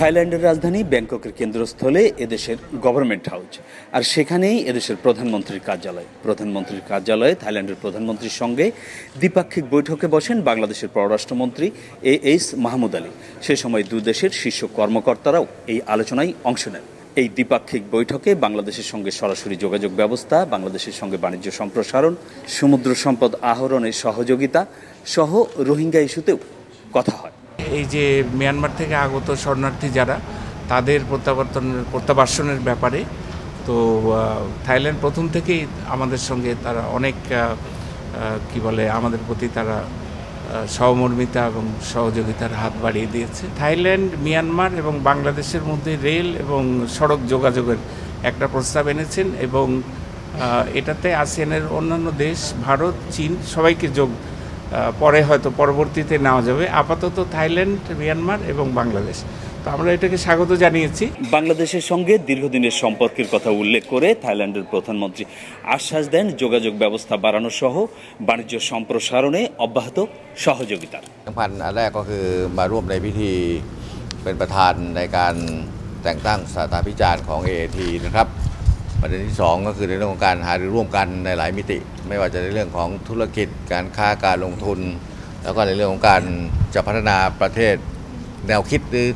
থাইল্যান্ডের রাজধানী ব্যাংককের কেন্দ্রস্থলে এদেশের গভর্নমেন্ট হাউস আর সেখানেই এদেশের প্রধানমন্ত্রীর কার্যালয়। প্রধানমন্ত্রীর কার্যালয়ে থাইল্যান্ডের প্রধানমন্ত্রীর সঙ্গে দ্বিপাক্ষিক বৈঠকে বসেন বাংলাদেশের পররাষ্ট্রমন্ত্রী এ এইচ মাহমুদ আলী। সে সময় দেশের শীর্ষ কর্মকর্তারাও এই আলোচনায় অংশ নেন। এই দ্বিপাক্ষিক বৈঠকে বাংলাদেশের সঙ্গে সরাসরি যোগাযোগ ব্যবস্থা, বাংলাদেশের সঙ্গে বাণিজ্য সম্প্রসারণ, সমুদ্র সম্পদ আহরণের সহযোগিতা সহ রোহিঙ্গা ইস্যুতেও কথা হয়। এই যে মিয়ানমার থেকে আগত শরণার্থী যারা, তাদের প্রত্যাবর্তনের প্রত্যাবাসনের ব্যাপারে, তো থাইল্যান্ড প্রথম থেকেই আমাদের সঙ্গে তারা অনেক কি বলে, আমাদের প্রতি তারা সহমর্মিতা এবং সহযোগিতার হাত বাড়িয়ে দিয়েছে। থাইল্যান্ড, মিয়ানমার এবং বাংলাদেশের মধ্যে রেল এবং সড়ক যোগাযোগের একটা প্রস্তাব এনেছেন এবং এটাতে আসিয়ানের অন্যান্য দেশ, ভারত, চীন সবাইকে যোগ পরে হয়তো পরবর্তীতে নেওয়া যাবে আপাতত থাইল্যান্ড মিয়ানমার এবং বাংলাদেশ তো আমরা এটাকে স্বাগত জানিয়েছি বাংলাদেশের সঙ্গে দীর্ঘদিনের সম্পর্কের কথা উল্লেখ করে থাইল্যান্ডের প্রধানমন্ত্রী আশ্বাস দেন যোগাযোগ ব্যবস্থা বাড়ানো সহ বাণিজ্য সম্প্রসারণে অব্যাহত সহযোগিতার สำคัญอันแรกก็คือมาร่วมในพิธีเป็นประธานในการแต่งตั้งศาสตราพิจารณ์ของ AAT นะครับ ประเด็นที่สองก็คือในเรื่องของการหารือร่วมกันในหลายมิติ ไม่ว่าจะในเรื่องของธุรกิจ การค้าการลงทุน แล้วก็ในเรื่องของการจะพัฒนาประเทศแนวคิดหรือ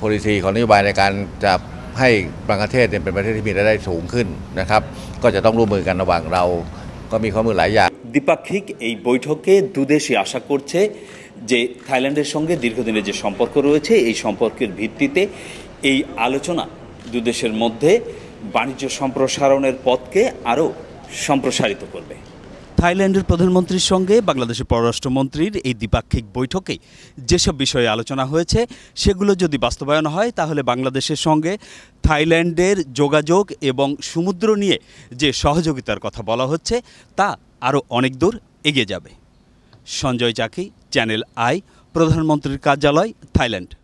policy ของนโยบายในการจะให้ประเทศเนี่ยเป็นประเทศที่มีรายได้สูงขึ้นนะครับก็จะต้องร่วมมือกันระหว่างเรา ก็มีข้อมูลหลายอย่าง দ্বিপাক্ষিক এই বৈঠকে দুদেশই আশা করছে যে থাইল্যান্ডের সঙ্গে দীর্ঘদিনের যে সম্পর্ক রয়েছে এই সম্পর্কের ভিত্তিতে এই আলোচনা দুদেশের মধ্যে বাণিজ্য সম্প্রসারণের পথকে আরও সম্প্রসারিত করবে। থাইল্যান্ডের প্রধানমন্ত্রীর সঙ্গে বাংলাদেশের পররাষ্ট্রমন্ত্রীর এই দ্বিপাক্ষিক বৈঠকে যেসব বিষয়ে আলোচনা হয়েছে, সেগুলো যদি বাস্তবায়ন হয়, তাহলে বাংলাদেশের সঙ্গে থাইল্যান্ডের যোগাযোগ এবং সমুদ্র নিয়ে যে সহযোগিতার কথা বলা হচ্ছে, তা আরও অনেক দূর এগিয়ে যাবে। সঞ্জয় চাকি, চ্যানেল আই, প্রধানমন্ত্রীর কার্যালয়, থাইল্যান্ড।